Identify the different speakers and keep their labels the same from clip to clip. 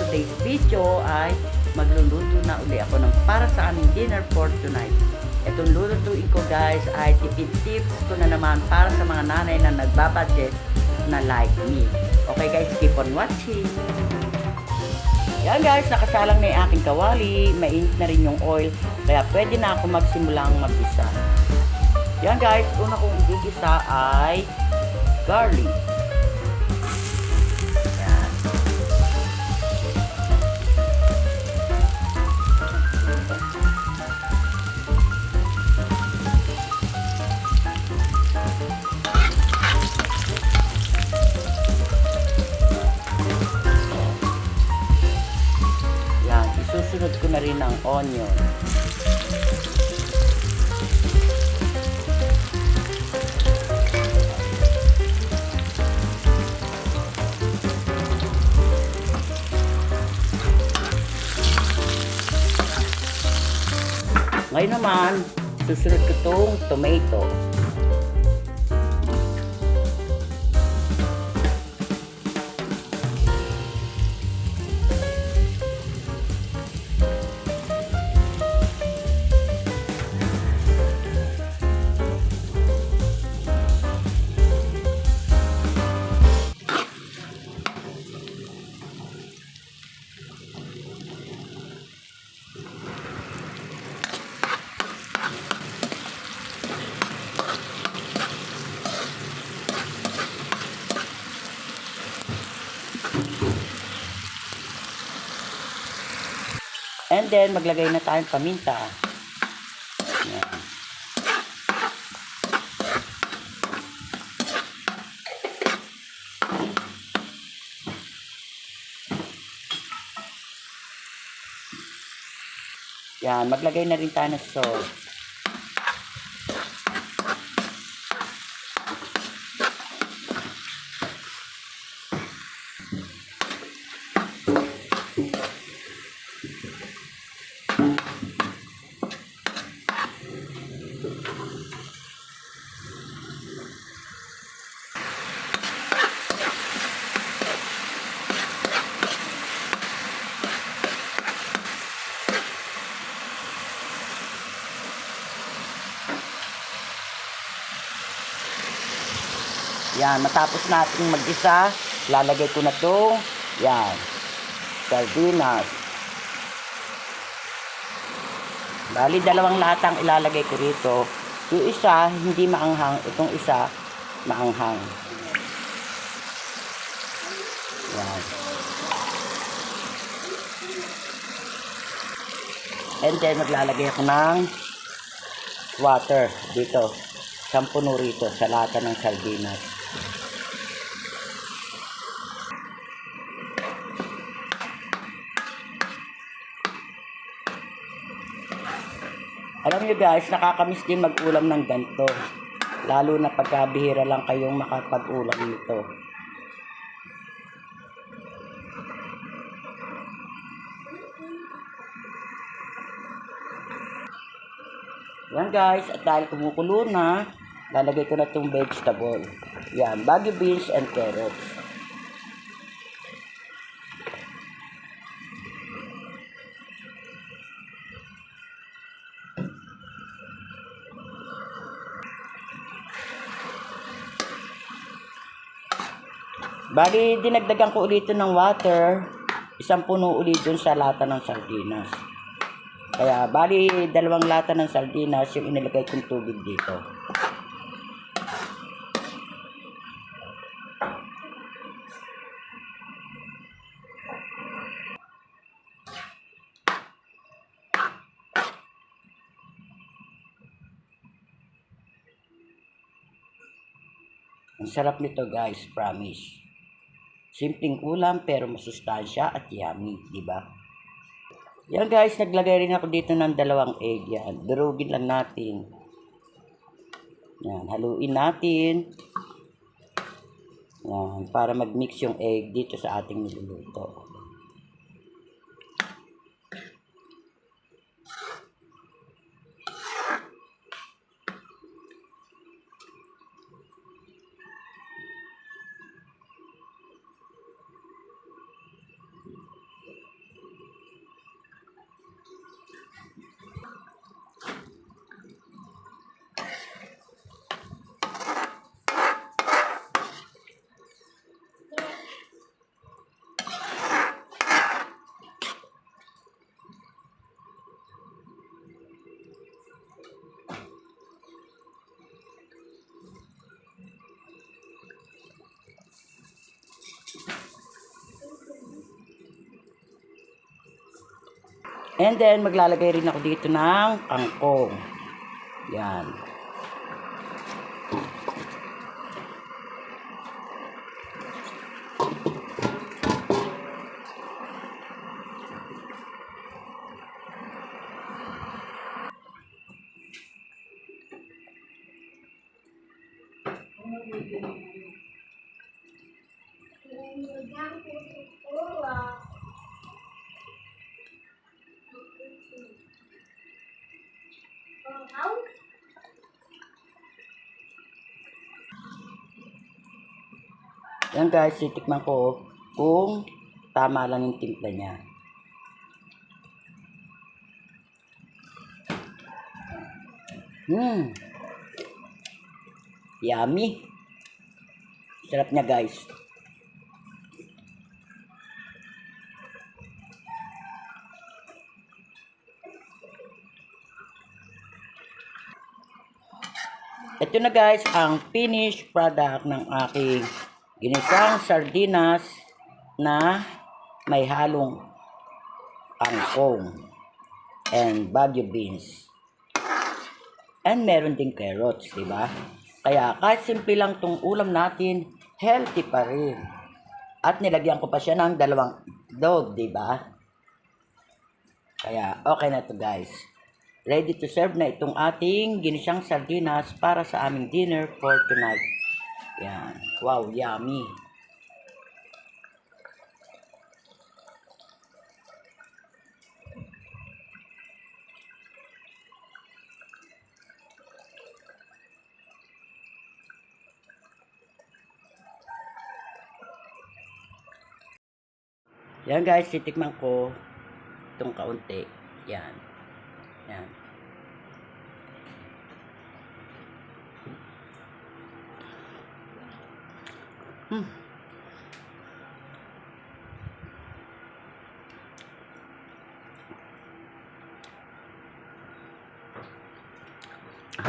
Speaker 1: today's video ay magluluto na uli ako ng para sa aming dinner for tonight. Itong lulutuin ko guys ay tipid tips ko na naman para sa mga nanay na nagbabudget na like me. Okay guys, keep on watching. Yan guys, nakasalang na yung aking kawali. Mainit na rin yung oil. Kaya pwede na ako magsimulang mag-isa. Yan guys, una kong igigisa ay garlic. Naman, susunod ko itong tomato. And then, maglagay na tayong paminta. Yan. Yan, maglagay na rin tayo ng salt. Yan, matapos natin mag-isa, lalagay ko na to. Yan. Sardinas. Bali, dalawang latang ilalagay ko rito. Yung isa, hindi maanghang. Itong isa, maanghang. Yan. And then, maglalagay ako ng water dito. Isang puno rito sa lata ng sardinas. Alam nyo guys, nakakamiss din mag-ulam ng ganito. Lalo na pagkabihira lang kayong makapag-ulam nito. Yan guys, at dahil kumukulo na, lalagay ko na itong vegetable. Yan, baggy beans and carrots. Bali, dinagdagan ko ulit ng water. Isang puno ulit dun sa lata ng sardinas. Kaya, bali, dalawang lata ng sardinas yung inilagay kong tubig dito. Ang sarap nito guys, promise. Simpleng ulam pero masustansya at yummy, di ba? Yan guys, naglagay rin ako dito ng dalawang egg yan. Durugin lang natin. Yan, haluin natin. Yan, para mag-mix yung egg dito sa ating niluluto. And then, maglalagay rin ako dito ng kangkong. Yan. Yan guys, titikman ko kung tama lang yung timpla niya. Hmm. Yummy. Sarap niya guys. Ito na guys ang finished product ng aking ginisang sardinas na may halong kangkong and baguio beans. And meron ding carrots, di ba? Kaya kahit simple lang tong ulam natin, healthy pa rin. At nilagyan ko pa siya ng dalawang dog, di ba? Kaya okay na to guys. Ready to serve na itong ating ginisang sardinas para sa aming dinner for tonight. Yan. Wow, yummy. Yan guys, titikman ko itong kaunti. Yan. Yan. Hmm.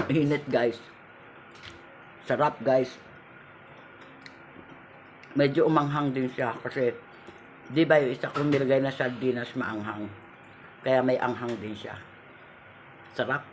Speaker 1: Init guys. Sarap guys. Medyo umanghang din siya kasi di ba yung isa kong nilagay na sardinas maanghang. Kaya may anghang din siya. Sarap.